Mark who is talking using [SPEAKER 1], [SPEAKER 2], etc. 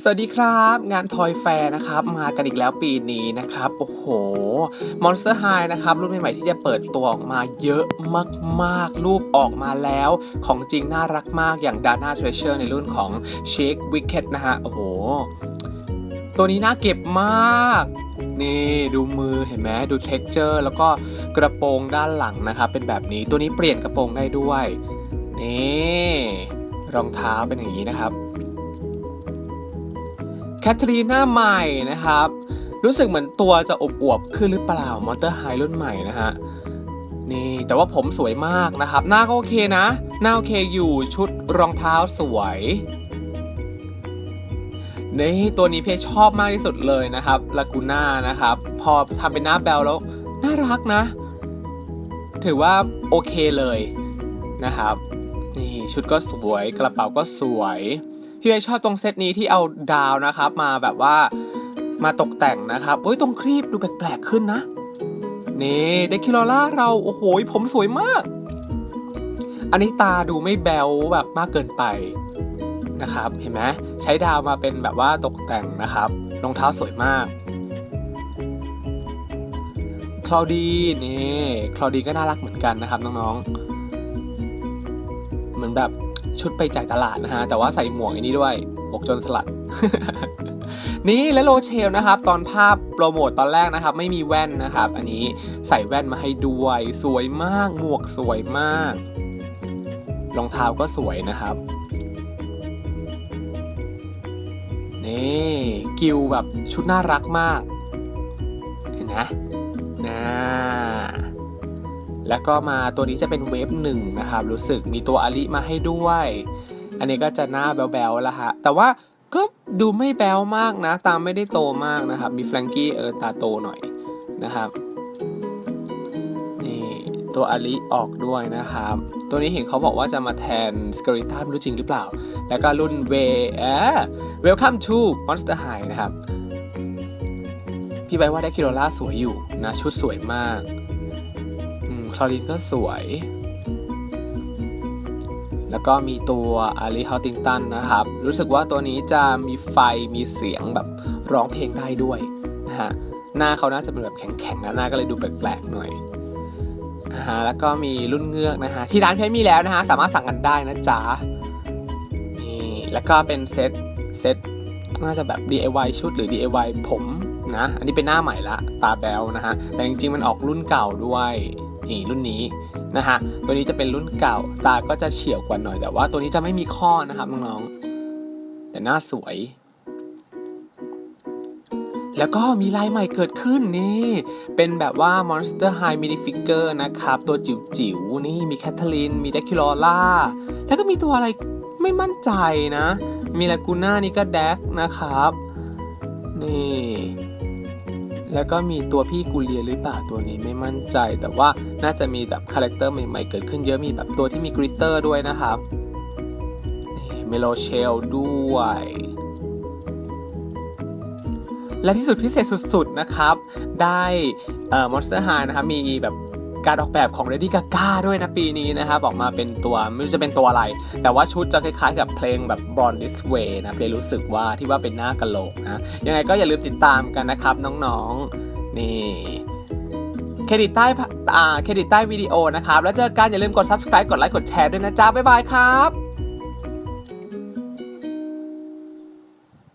[SPEAKER 1] สวัสดีครับ งานทอยแฟร์นะครับ มากันอีกแล้วปีนี้นะครับ โอ้โห Monster High นะครับ รุ่นใหม่ๆที่จะเปิดตัวออกมาเยอะมากๆ รูปออกมาแล้ว ของจริงน่ารักมากอย่าง Dana Treasure ในรุ่นของ Shake Wicked นะฮะ โอ้โห ตัวนี้น่าเก็บมาก นี่ดูมือเห็นไหมดู texture แล้วก็กระโปรงด้านหลังนะครับ เป็นแบบนี้ตัวนี้เปลี่ยนกระโปรงได้ด้วย นี่ รองเท้าเป็นอย่างนี้นะครับ แคทรีน่าใหม่นะครับ รู้สึกเหมือนตัวจะอบอวบขึ้นหรือเปล่ามอเตอร์ไฮรุ่นใหม่นะฮะนี่แต่ว่าผมสวยมากนะครับ หน้าก็โอเคนะ หน้าโอเคอยู่ชุดรองเท้าสวยนี่ตัวนี้เพชชอบมากที่สุดเลยนะครับลากูน่านะครับ พอทำเป็นหน้าแบลแล้ว น่ารักนะ ถือว่าโอเคเลยนะครับ นี่ชุดก็สวยกระเป๋าก็สวย พี่เอชอบตรงเซตนี้ที่เอาดาวนะครับ มาแบบว่ามาตกแต่งนะครับเฮ้ยตรงครีบดูแปลกๆขึ้นนะ นี่เดคิโลล่าเราโอ้โหผมสวยมาก อันนี้ตาดูไม่แบวแบบมากเกินไปนะครับ เห็นไหมใช้ดาวมาเป็นแบบว่าตกแต่งนะครับรองเท้าสวยมากคลาวดีนี่คลาวดีก็น่ารักเหมือนกันนะครับน้องๆ เหมือนแบบ ชุดไปจ่ายตลาดนะฮะ แต่ว่าใส่หมวกอันนี้ด้วยหมวกจนสลัด นี่และโรเชลนะครับ ตอนภาพโปรโมทตอนแรกนะครับ ไม่มีแว่นนะครับ อันนี้ใส่แว่นมาให้ด้วย สวยมาก หมวกสวยมาก รองเท้าก็สวยนะครับ นี่กิวแบบชุดน่ารักมาก เห็นไหมนะ แล้วก็มาตัวนี้จะเป็นเวฟหนึ่งนะครับ รู้สึกมีตัวอาลิมาให้ด้วย อันนี้ก็จะหน้าแบ๊วๆแล้วฮะ แต่ว่าก็ดูไม่แบ๊วมากนะ ตามไม่ได้โตมากนะครับ มีแฟรงกี้เออตาโตหน่อยนะครับนี่ตัวอาลิออกด้วยนะครับ ตัวนี้เห็นเขาบอกว่าจะมาแทนสก r ริต้าไม่รู้จริงหรือเปล่า แล้วก็รุ่นเวเออ Welcome to Monster High นะครับ พี่ใบว่าได้คิโรล่าสวยอยู่นะ ชุดสวยมาก คลอรินก็สวย แล้วก็มีตัวอารีฮอตติงตันนะครับ รู้สึกว่าตัวนี้จะมีไฟมีเสียงแบบร้องเพลงได้ด้วยนะฮะหน้าเขาน่าจะเป็นแบบแข็งๆนะหน้าก็เลยดูแปลกๆหน่อยนะฮะแล้วก็มีรุ่นเงือกนะฮะที่ร้านเพชรมีแล้วนะฮะสามารถสั่งกันได้นะจ๊ะนี่แล้วก็เป็นเซตเซตน่าจะแบบ DIY ชุดหรือ DIY ผมนะ อันนี้เป็นหน้าใหม่ละ ตาแบลนะฮะ แต่จริงๆ มันออกรุ่นเก่าด้วย นี่รุ่นนี้นะฮะตัวนี้จะเป็นรุ่นเก่าตาก็จะเฉียวกว่าหน่อยแต่ว่าตัวนี้จะไม่มีข้อนะครับน้องๆแต่หน้าสวย แล้วก็มีลายใหม่เกิดขึ้นนี่ เป็นแบบว่า Monster High Mini Figure นะครับ ตัวจิ๋วๆ นี่มีแคทเธอรีนมีเดคิโลล่าแล้วก็มีตัวอะไรไม่มั่นใจนะ มีลากูน่านี่ก็แดกนะครับ นี่ แล้วก็มีตัวพี่กูเลียหรือเปล่าตัวนี้ไม่มั่นใจ แต่ว่าน่าจะมีแบบคาแรคเตอร์ใหม่ๆเกิดขึ้นเยอะมีแบบตัวที่มีกริตเตอร์ด้วยนะครับนี่เมโลเชลด้วย และที่สุดพิเศษสุดๆนะครับ ได้เอ่อ Monster High นะครับ มีแบบ การออกแบบของ Lady Gaga ด้วยนะปีนี้นะครับออกมาเป็นตัวไม่รู้จะเป็นตัวอะไร แต่ว่าชุดจะคล้ายๆกับเพลงแบบ Born This Way นะเพลงรู้สึกว่าที่ว่าเป็นหน้ากะโหลกนะยังไงก็อย่าลืมติดตามกันนะครับน้องๆนี่เครดิตใต้อ่าเครดิตใต้วิดีโอนะครับแล้วเจอกันอย่าลืมกด subscribe กดไลค์กดแชร์ด้วยนะจ๊ะบ๊ายบายครับ